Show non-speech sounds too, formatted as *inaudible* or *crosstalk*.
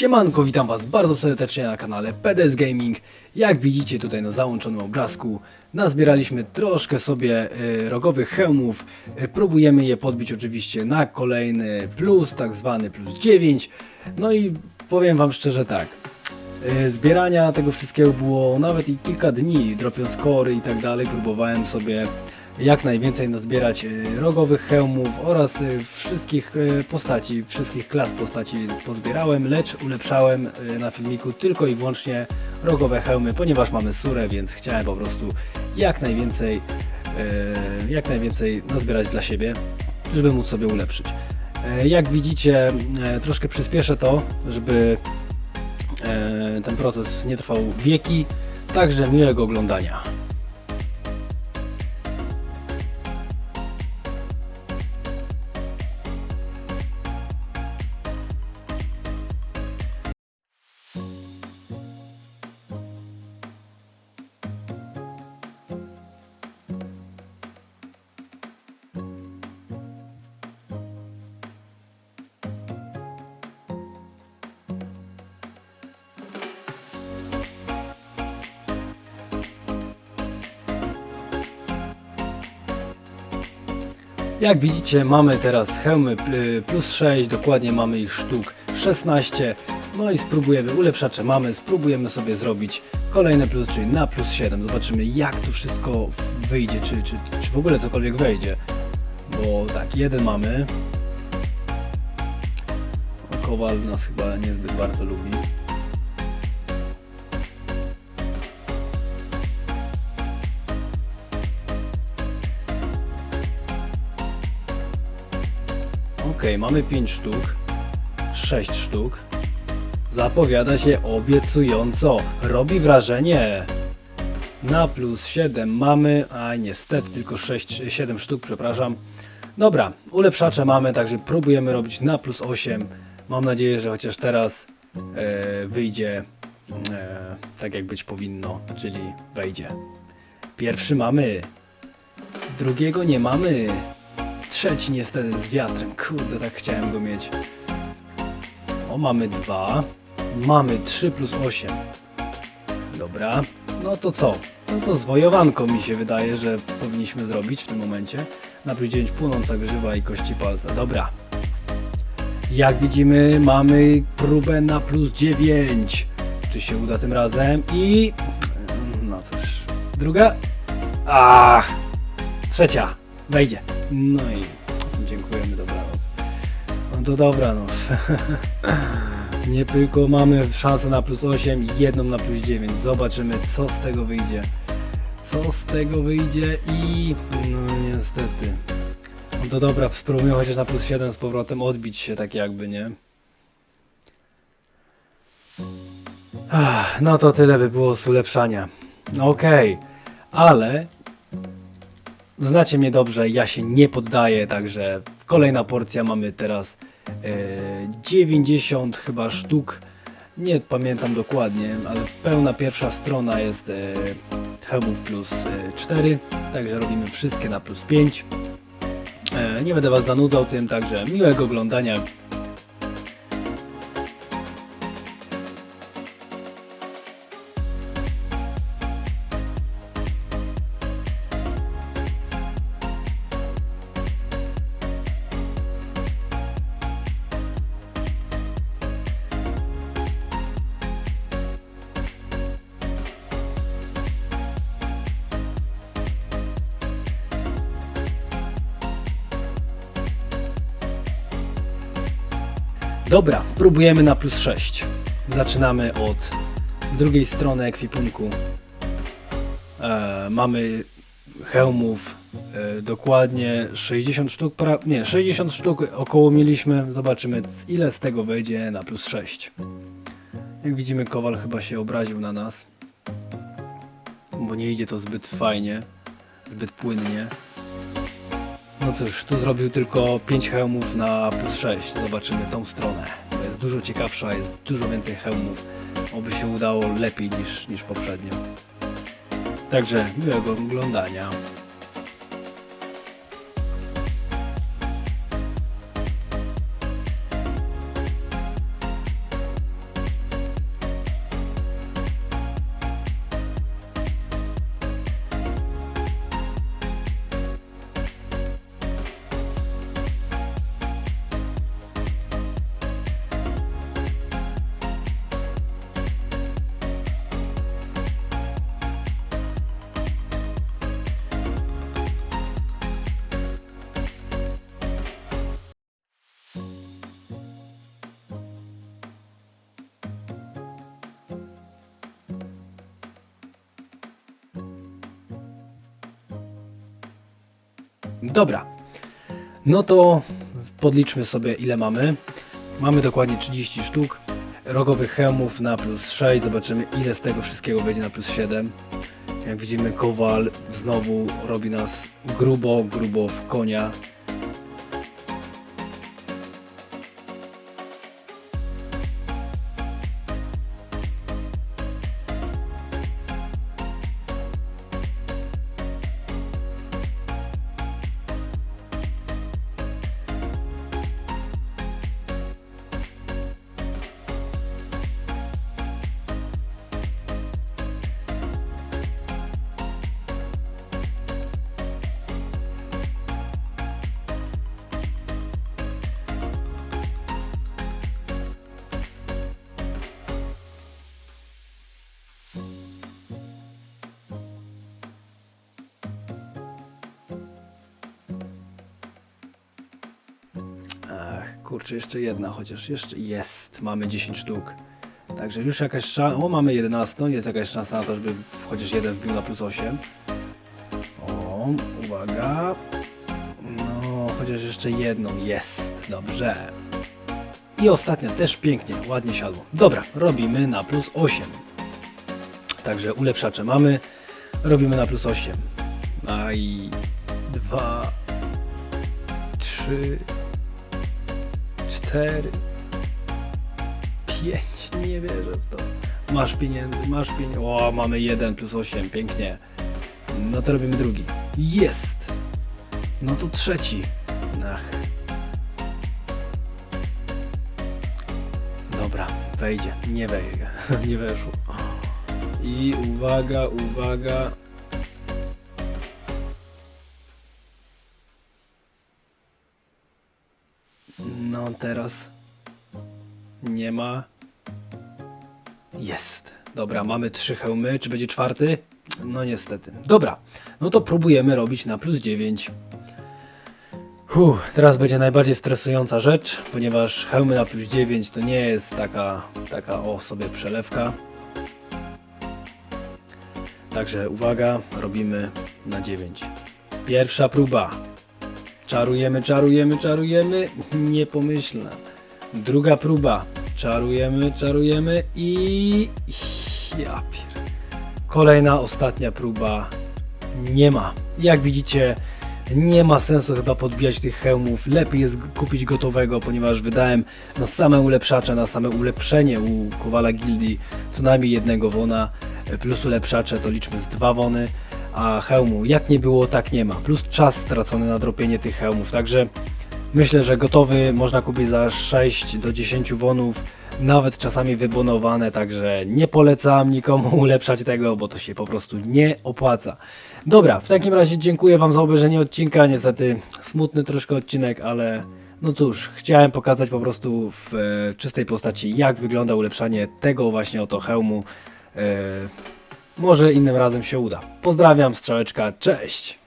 Siemanko, witam was bardzo serdecznie na kanale PDS Gaming. Jak widzicie tutaj na załączonym obrazku, nazbieraliśmy troszkę sobie y, rogowych hełmów. Y, próbujemy je podbić oczywiście na kolejny plus, tak zwany plus 9. No i powiem wam szczerze tak. y, Zbierania tego wszystkiego było nawet i kilka dni, dropiąc kory i tak dalej. Próbowałem sobie jak najwięcej nazbierać y, rogowych hełmów oraz y, wszystkich y, postaci, wszystkich klas postaci pozbierałem, lecz ulepszałem na filmiku tylko i wyłącznie rogowe hełmy, ponieważ mamy surę, więc chciałem po prostu jak najwięcej, jak najwięcej nazbierać dla siebie, żeby móc sobie ulepszyć. Jak widzicie, troszkę przyspieszę to, żeby ten proces nie trwał wieki, także miłego oglądania. Jak widzicie mamy teraz hełmy y, plus 6, dokładnie mamy ich sztuk 16. No i spróbujemy, ulepszacze mamy, spróbujemy sobie zrobić kolejne plus, czyli na plus 7. Zobaczymy jak to wszystko wyjdzie, czy, czy, czy w ogóle cokolwiek wejdzie. Bo tak, jeden mamy. Kowal nas chyba niezbyt bardzo lubi. Ok, mamy 5 sztuk, 6 sztuk. Zapowiada się obiecująco. Robi wrażenie. Na plus 7 mamy, a niestety tylko 6, 7 sztuk, przepraszam. Dobra, ulepszacze mamy, także próbujemy robić na plus 8. Mam nadzieję, że chociaż teraz e, wyjdzie e, tak jak być powinno, czyli wejdzie. Pierwszy mamy, drugiego nie mamy. Trzeci niestety z wiatrem. Kurde, tak chciałem go mieć. O, mamy dwa. Mamy 3 plus 8. Dobra. No to co? No to zwojowanko mi się wydaje, że powinniśmy zrobić w tym momencie. Na plus 9 płonąca grzywa i kości palca. Dobra. Jak widzimy, mamy próbę na plus 9. Czy się uda tym razem? I... No cóż. Druga? Ach! Trzecia. Wejdzie. No i dziękujemy, dobra. No to dobra, no. *laughs* Nie tylko mamy szansę na plus 8, jedną na plus 9. Zobaczymy, co z tego wyjdzie. Co z tego wyjdzie i... No niestety. No to dobra, spróbujmy chociaż na plus 7 z powrotem odbić się tak jakby, nie? No to tyle by było z ulepszania. Okej, ale Znacie mnie dobrze, ja się nie poddaję, także kolejna porcja mamy teraz e, 90 chyba sztuk. Nie pamiętam dokładnie, ale pełna pierwsza strona jest e, hełmów plus e, 4, także robimy wszystkie na plus 5. E, nie będę Was zanudzał tym, także miłego oglądania. Dobra, próbujemy na plus 6. Zaczynamy od drugiej strony ekwipunku. E, mamy hełmów e, dokładnie 60 sztuk, pra, nie 60 sztuk około mieliśmy. Zobaczymy ile z tego wejdzie na plus 6. Jak widzimy Kowal chyba się obraził na nas, bo nie idzie to zbyt fajnie, zbyt płynnie. No cóż, tu zrobił tylko 5 hełmów na plus 6. Zobaczymy tą stronę. Jest dużo ciekawsza, jest dużo więcej hełmów. Oby się udało lepiej niż, niż poprzednio. Także miłego oglądania. Dobra. No to podliczmy sobie ile mamy. Mamy dokładnie 30 sztuk rogowych hełmów na plus 6. Zobaczymy ile z tego wszystkiego będzie na plus 7. Jak widzimy Kowal znowu robi nas grubo, grubo w konia. Kurczę, jeszcze jedna, chociaż jeszcze jest. Mamy 10 sztuk. Także już jakaś szansa. O, mamy 11. Jest jakaś szansa na to, żeby chociaż jeden wbił na plus 8. O, uwaga. No, chociaż jeszcze jedną jest. Dobrze. I ostatnia też pięknie, ładnie siadło. Dobra, robimy na plus 8. Także ulepszacze mamy. Robimy na plus 8. A i 2, 3, cztery, pięć, nie wierzę w to. Masz pieniędzy, masz pieniędzy. O, mamy jeden plus osiem, pięknie. No to robimy drugi. Jest! No to trzeci. Ach. Dobra, wejdzie. Nie wejdzie. *laughs* nie weszło. I uwaga, uwaga. No teraz nie ma. Jest. Dobra, mamy trzy hełmy. Czy będzie czwarty? No niestety. Dobra, no to próbujemy robić na plus 9. Huh, teraz będzie najbardziej stresująca rzecz, ponieważ hełmy na plus 9 to nie jest taka, taka o sobie przelewka. Także uwaga, robimy na 9. Pierwsza próba. Czarujemy, czarujemy, czarujemy. Niepomyślna. Druga próba. Czarujemy, czarujemy i... Ja pier... Kolejna, ostatnia próba. Nie ma. Jak widzicie, nie ma sensu chyba podbijać tych hełmów. Lepiej jest kupić gotowego, ponieważ wydałem na same ulepszacze, na same ulepszenie u Kowala Gildii co najmniej jednego wona. Plus ulepszacze to liczmy z dwa wony a hełmu jak nie było, tak nie ma. Plus czas stracony na dropienie tych hełmów, także myślę, że gotowy można kupić za 6 do 10 wonów, nawet czasami wybonowane, także nie polecam nikomu *laughs* ulepszać tego, bo to się po prostu nie opłaca. Dobra, w takim razie dziękuję Wam za obejrzenie odcinka, niestety smutny troszkę odcinek, ale no cóż, chciałem pokazać po prostu w e, czystej postaci, jak wygląda ulepszanie tego właśnie oto hełmu. E, może innym razem się uda. Pozdrawiam, strzałeczka, cześć!